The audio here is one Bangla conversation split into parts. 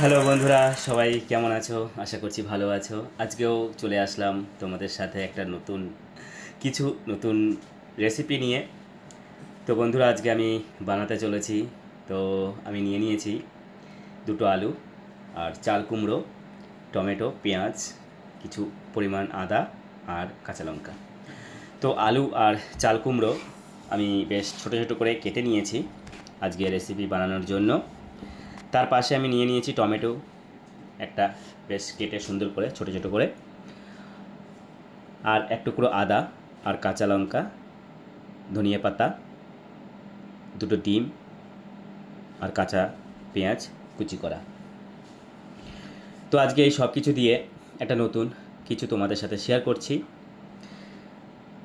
হ্যালো বন্ধুরা, সবাই কেমন আছো? আশা করছি ভালো আছো। আজকেও চলে আসলাম তোমাদের সাথে একটা নতুন, কিছু নতুন রেসিপি নিয়ে। তো বন্ধুরা, আজকে আমি বানাতে চলেছি। তো আমি নিয়ে নিয়েছি দুটো আলু আর চাল কুমড়ো, টমেটো, পেঁয়াজ, কিছু পরিমাণ আদা আর কাঁচা লঙ্কা। তো আলু আর চাল কুমড়ো আমি বেশ ছোটো ছোটো করে কেটে নিয়েছি আজকে রেসিপি বানানোর জন্য। তার পাশে আমি নিয়ে নিয়েছি টমেটো, একটা বেশ কেটে সুন্দর করে, ছোটো ছোটো করে। আর এক টুকরো আদা আর কাঁচা লঙ্কা, ধনিয়া পাতা, দুটো ডিম আর কাঁচা পেঁয়াজ কুচি করা। তো আজকে এই সব কিছু দিয়ে একটা নতুন কিছু তোমাদের সাথে শেয়ার করছি।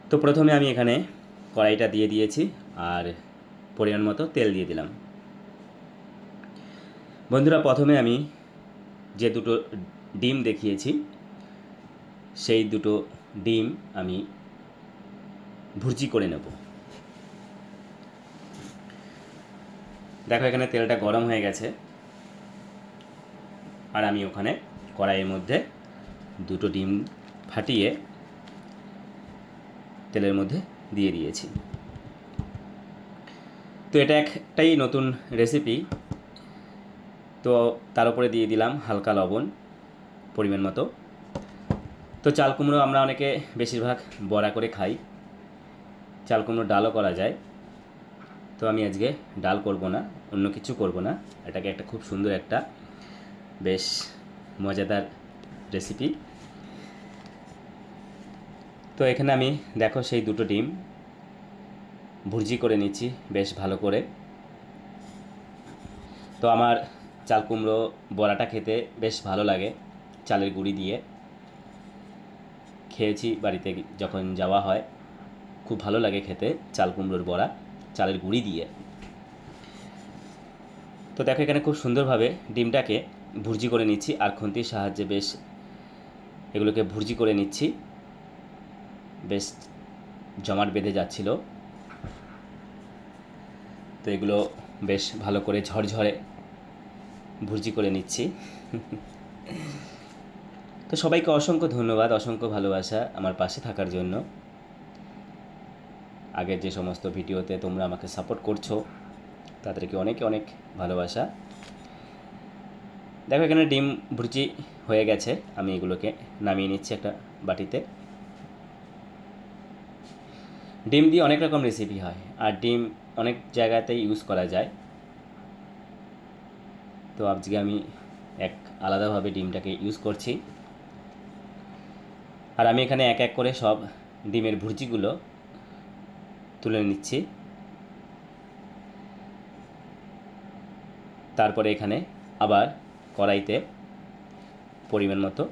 তো প্রথমে আমি এখানে কড়াইটা দিয়ে দিয়েছি আর পরিমাণ মতো তেল দিয়ে দিলাম। বন্ধুরা, প্রথমে আমি যে দুটো ডিম দেখিয়েছি, সেই দুটো ডিম আমি ভুর্জি করে নেব। দেখো, এখানে তেলটা গরম হয়ে গেছে। আর আমি ওখানে কড়াইয়ের মধ্যে দুটো ডিম ফাটিয়ে তেলের মধ্যে দিয়ে দিয়েছি। তো এটা একটাই নতুন রেসিপি তো তার উপরে দিয়ে দিলাম হালকা লবণ পরিমাণ মতো। তো চাল কুমড়ো আমরা অনেকে বেশিরভাগ বড়া করে খাই। চাল কুমড়ো ডালও করা যায়। তো আমি আজকে ডাল করব না, অন্য কিছু করব না। এটাকে একটা খুব সুন্দর একটা বেশ মজাদার রেসিপি তো এখানে আমি দেখো সেই দুটো ডিম। ভুর্জি করে নিচ্ছি বেশ ভালো করে। তো আমার চাল কুমড়ো বড়াটা খেতে বেশ ভালো লাগে চালের গুঁড়ি দিয়ে। খেয়েছি বাড়িতে যখন যাওয়া হয়, খুব ভালো লাগে খেতে চাল কুমড়োর বড়া, চালের গুঁড়ি দিয়ে। তো দেখো এখানে খুব সুন্দরভাবে ডিমটাকে ভুর্জি করে নিচ্ছি আর খুন্তির সাহায্যে বেশ এগুলোকে ভুর্জি করে নিচ্ছি। বেশ জমাট বেঁধে যাচ্ছিল। তো এগুলো বেশ ভালো করে ঝরঝরে ভুর্জি করে নিচ্ছি। তো সবাইকে অসংখ্য ধন্যবাদ, অসংখ্য ভালোবাসা আমার পাশে থাকার জন্য। আগের যে সমস্ত ভিডিওতে তোমরা আমাকে সাপোর্ট করছ, তাদেরকে অনেক অনেক ভালোবাসা। দেখো, এখানে ডিম ভুর্জি হয়ে গেছে। আমি এগুলোকে নামিয়ে নিচ্ছি একটা বাটিতে। ডিম দিয়ে অনেক রকম রেসিপি হয়। আর ডিম অনেক জায়গাতেই ইউজ করা যায়। তো আজকে আমি এক আলাদাভাবে ডিমটাকে ইউজ করছি। আর আমি এখানে এক এক করে সব ডিমের ভুর্জিগুলো তুলে নিচ্ছি। তারপরে এখানে আবার কড়াইতে পরিমাণ মতো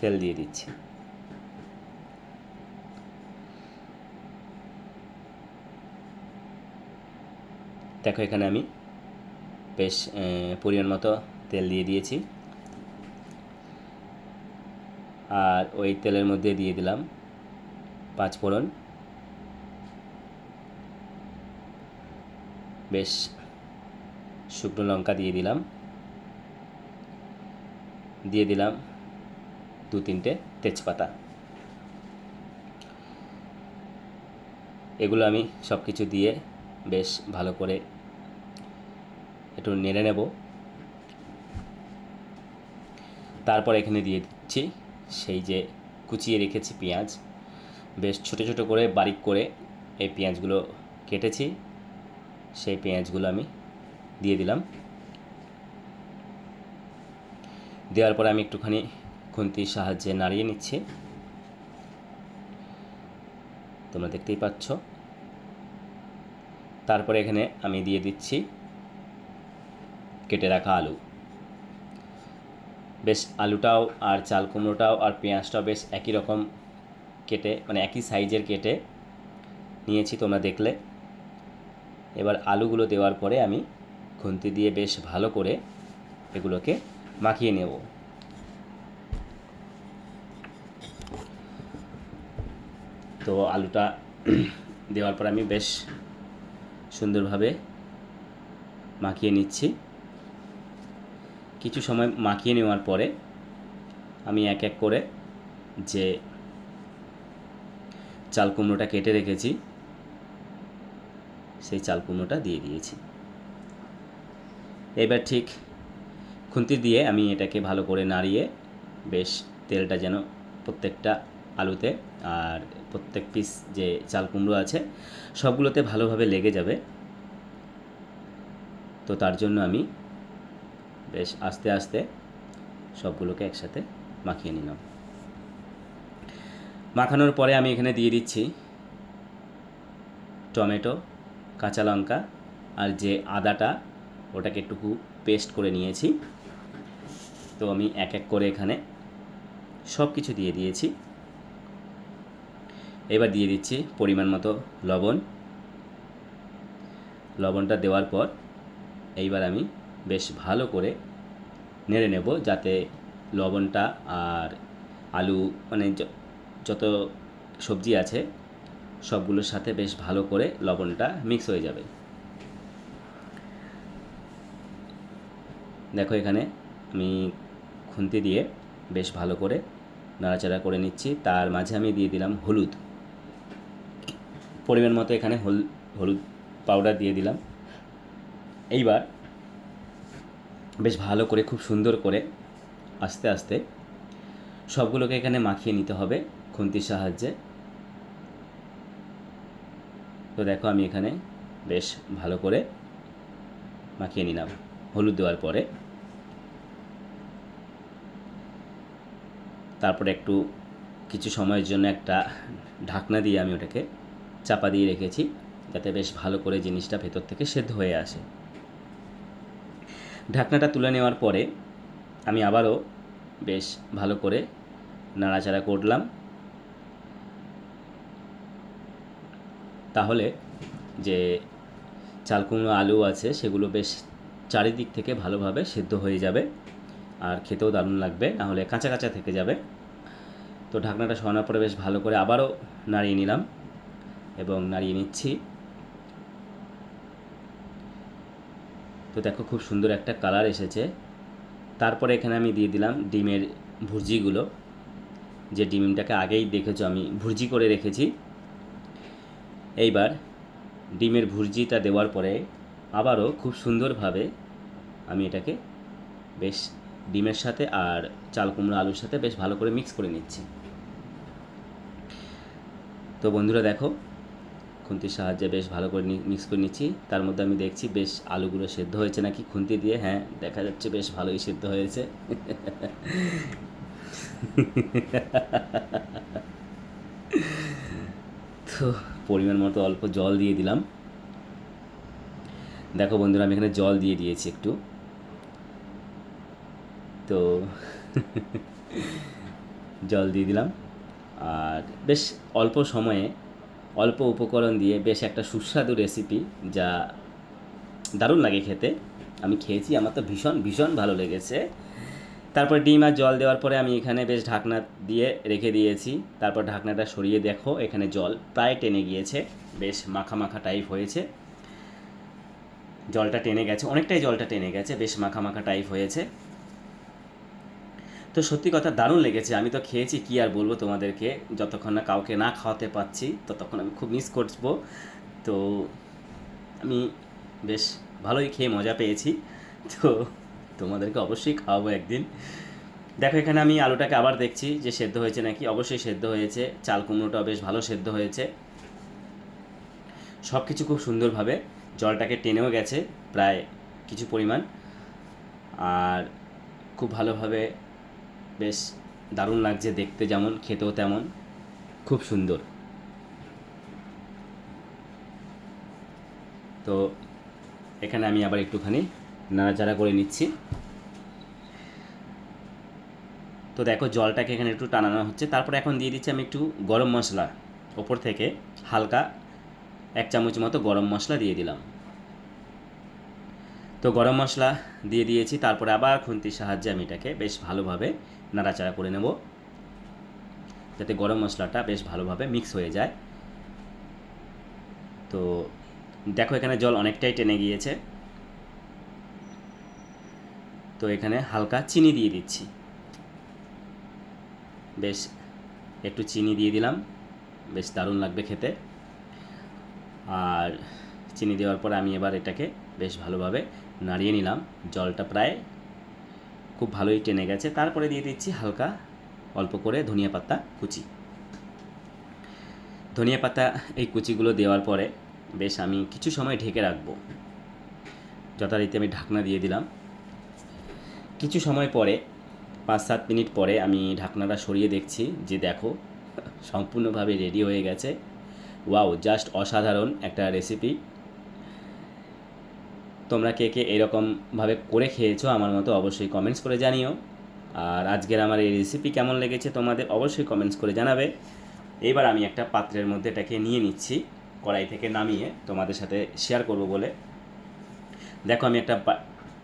তেল দিয়ে দিচ্ছি। দেখো এখানে আমি বেশ পরিমাণ মতো তেল দিয়ে দিয়েছি। আর ওই তেলের মধ্যে দিয়ে দিলাম পাঁচ ফোড়ন। বেশ, শুকনো লঙ্কা দিয়ে দিলাম। দিয়ে দিলাম দু তিনটে তেজপাতা। এগুলো আমি সব কিছু দিয়ে বেশ ভালো করে একটু নেড়ে নেব। তারপর এখানে দিয়ে দিচ্ছি সেই যে কুচিয়ে রেখেছি পেঁয়াজ। বেশ ছোটো ছোটো করে বারিক করে এই পেঁয়াজগুলো কেটেছি। সেই পেঁয়াজগুলো আমি দিয়ে দিলাম। দেওয়ার পরে আমি একটুখানি খুন্তির সাহায্যে নাড়িয়ে নিচ্ছি। তোমরা দেখতেই পাচ্ছ। তারপরে এখানে আমি দিয়ে দিচ্ছি কেটে রাখা আলু। বেশ আলুটাও আর চাল কুমড়োটাও আর পেঁয়াজটাও বেশ একই রকম কেটে মানে একই সাইজের কেটে নিয়েছি তোমরা দেখলে। এবার আলুগুলো দেওয়ার পরে আমি খুন্তি দিয়ে বেশ ভালো করে এগুলোকে মাখিয়ে নেব। তো আলুটা দেওয়ার পর আমি বেশ সুন্দরভাবে মাখিয়ে নিচ্ছি। কিছু সময় মাখিয়ে নেওয়ার পরে আমি এক এক করে যে চাল কুমড়োটা কেটে রেখেছি, সেই চাল কুমড়োটা দিয়ে দিয়েছি। এবার ঠিক খুন্তি দিয়ে আমি এটাকে ভালো করে নাড়িয়ে বেশ তেলটা যেন প্রত্যেকটা আলুতে আর প্রত্যেক পিস যে চাল কুমড়ো আছে, সবগুলোতে ভালোভাবে লেগে যাবে। তো তার জন্য আমি বেশ আস্তে আস্তে সবগুলোকে একসাথে মাখিয়ে নিলাম। মাখানোর পরে আমি এখানে দিয়ে দিচ্ছি টমেটো, কাঁচা লঙ্কা আর যে আদাটা ওটাকে একটুকু পেস্ট করে নিয়েছি। তো আমি এক এক করে এখানে সব কিছু দিয়ে দিয়েছি। এবার দিয়ে দিচ্ছি পরিমাণ মতো লবণ। লবণটা দেওয়ার পর এইবার আমি বেশ ভালো করে নেড়ে নেব যাতে লবণটা আর আলু মানে যত সবজি আছে সবগুলোর সাথে বেশ ভালো করে লবণটা মিক্স হয়ে যাবে। দেখো এখানে আমি খুন্তি দিয়ে বেশ ভালো করে নাড়াচাড়া করে নিচ্ছি। তার মাঝে আমি দিয়ে দিলাম হলুদ। পরিমাণ মতো এখানে হল, হলুদ পাউডার দিয়ে দিলাম। এইবার বেশ ভালো করে, খুব সুন্দর করে আস্তে আস্তে সবগুলোকে এখানে মাখিয়ে নিতে হবে খুন্তির সাহায্যে। তো দেখো আমি এখানে বেশ ভালো করে মাখিয়ে নিলাম হলুদ দেওয়ার পরে। তারপরে একটু কিছু সময়ের জন্য একটা ঢাকনা দিয়ে আমি ওটাকে চাপা দিয়ে রেখেছি যাতে বেশ ভালো করে জিনিসটা ভেতর থেকে সেদ্ধ হয়ে আসে। ঢাকনাটা তুলে নেওয়ার পরে আমি আবারও বেশ ভালো করে নাড়াচাড়া করলাম। তাহলে যে চাল কুমড়ো, আলু আছে, সেগুলো বেশ চারিদিক থেকে ভালোভাবে সেদ্ধ হয়ে যাবে আর খেতেও দারুণ লাগবে নাহলে কাঁচা কাঁচা থেকে যাবে। তো ঢাকনাটা সরানোর পরে বেশ ভালো করে আবারও নাড়িয়ে নিলাম এবং নাড়িয়ে নিচ্ছি। তো দেখো খুব সুন্দর একটা কালার এসেছে। তারপরে এখানে আমি দিয়ে দিলাম ডিমের ভুর্জিগুলো। যে ডিমটাকে আগেই দেখেছ, আমি ভুর্জি করে রেখেছি। এইবার ডিমের ভুর্জিটা দেওয়ার পরে আবারও খুব সুন্দরভাবে আমি এটাকে বেশ ডিমের সাথে আর চাল কুমড়ো আলুর সাথে বেশ ভালো করে মিক্স করে নিচ্ছি। তো বন্ধুরা দেখো খুন্তির সাহায্যে বেশ ভালো করে মিক্স করে নিচ্ছি। তার মধ্যে আমি দেখছি বেশ আলুগুলো সেদ্ধ হয়েছে নাকি? খুন্তি দিয়ে হ্যাঁ দেখা যাচ্ছে বেশ ভালোই সেদ্ধ হয়েছে। তো পরিমাণ মতো অল্প জল দিয়ে দিলাম। দেখো বন্ধুরা, আমি এখানে জল দিয়ে দিয়েছি একটু। তো জল দিয়ে দিলাম। আর বেশ অল্প সময়ে অল্প উপকরণ দিয়ে বেশ একটা সুস্বাদু রেসিপি যা দারুণ লাগে খেতে। আমি খেয়েছি, আমার তো ভীষণ ভীষণ ভালো লেগেছে। তারপর ডিম আর জল দেওয়ার পরে আমি এখানে বেশ ঢাকনা দিয়ে রেখে দিয়েছি। তারপর ঢাকনাটা সরিয়ে দেখো, এখানে জল প্রায় টেনে গিয়েছে, বেশ মাখা মাখা টাইপ হয়েছে। জলটা টেনে গেছে, অনেকটাই জলটা টেনে গেছে, বেশ মাখা মাখা টাইপ হয়েছে। তো সত্যি কথা দারুণ লেগেছে। আমি তো খেয়েছি, কি আর বলব তোমাদেরকে? যতক্ষণ না কাউকে না খাওয়াতে পাচ্ছি ততক্ষণ আমি খুব মিস করব। তো আমি বেশ ভালোই খেয়ে মজা পেয়েছি। তো তোমাদেরকে অবশ্যই খাওয়াবো একদিন। দেখো, এখানে আমি আলুটাকে আবার দেখছি যে সেদ্ধ হয়েছে নাকি। অবশ্যই সেদ্ধ হয়েছে। চাল কুমড়োটাও বেশ ভালো সেদ্ধ হয়েছে। সব কিছু খুব সুন্দরভাবে জলটাকে টেনেও গেছে, প্রায় কিছু পরিমাণ। আর খুব ভালোভাবে বেশ দারুণ লাগছে দেখতে যেমন, খেতেও তেমন। খুব সুন্দর। তো এখানে আমি আবার একটুখানি নাড়াচাড়া করে নিচ্ছি। তো দেখো জলটাকে এখানে একটু টানানো হচ্ছে। তারপর এখন দিয়ে দিচ্ছি আমি একটু গরম মশলা। ওপর থেকে হালকা এক চামচ মতো গরম মশলা দিয়ে দিলাম। তো গরম মশলা দিয়ে দিয়েছি, তারপরে আবার খুন্তির সাহায্যে আমি এটাকে বেশ ভালোভাবে নাড়াচাড়া করে নেব। যাতে গরম মশলাটা বেশ ভালোভাবে মিক্স হয়ে যায়। তো দেখো এখানে জল অনেকটাই টেনে গিয়েছে। তো এখানে হালকা চিনি দিয়ে দিচ্ছি। বেশ একটু চিনি দিয়ে দিলাম, বেশ দারুণ লাগবে খেতে। আর চিনি দেওয়ার পর আমি এবার এটাকে বেশ ভালোভাবে নাড়িয়ে নিলাম। জলটা প্রায় খুব ভালোই টেনে গেছে। তারপরে দিয়ে দিচ্ছি হালকা অল্প করে ধনিয়া পাতা, কুচি। ধনিয়া পাতা এই কুচিগুলো দেওয়ার পরে বেশ আমি কিছু সময় ঢেকে রাখব। যথারীতি আমি ঢাকনা দিয়ে দিলাম। কিছু সময় পরে পাঁচ সাত মিনিট পরে আমি ঢাকনাটা সরিয়ে দেখছি যে দেখো, সম্পূর্ণভাবে রেডি হয়ে গেছে। ওয়াও, জাস্ট অসাধারণ একটা রেসিপি। তোমরা কে কে এরকমভাবে করে খেয়েছো আমার মতো অবশ্যই কমেন্টস করে জানিও। আর আজকের আমার এই রেসিপি কেমন লেগেছে তোমাদের অবশ্যই কমেন্টস করে জানাবে। এবার আমি একটা পাত্রের মধ্যে এটাকে নিয়ে নিচ্ছি, কড়াই থেকে নামিয়ে তোমাদের সাথে শেয়ার করব বলে। দেখো আমি একটা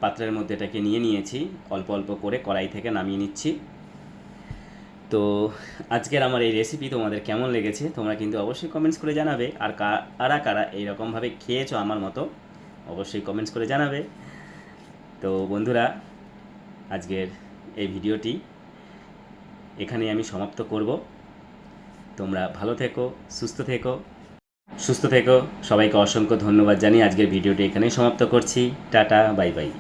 পাত্রের মধ্যে এটাকে নিয়ে নিয়েছি, অল্প অল্প করে কড়াই থেকে নামিয়ে নিচ্ছি। তো আজকের আমার এই রেসিপি তোমাদের কেমন লেগেছে তোমরা কিন্তু অবশ্যই কমেন্টস করে জানাবে। আর কারা কারা এইরকমভাবে খেয়েছো আমার মতো অবশ্যই কমেন্টস করে জানাবে। তো বন্ধুরা, আজকের এই ভিডিওটি এখানে আমি সমাপ্ত করব। তোমরা ভালো থেকো, সুস্থ থেকো সুস্থ থেকো। সবাইকে অসংখ্য ধন্যবাদ জানিয়ে আজকের ভিডিওটি এখানেই সমাপ্ত করছি। Tata, bye bye.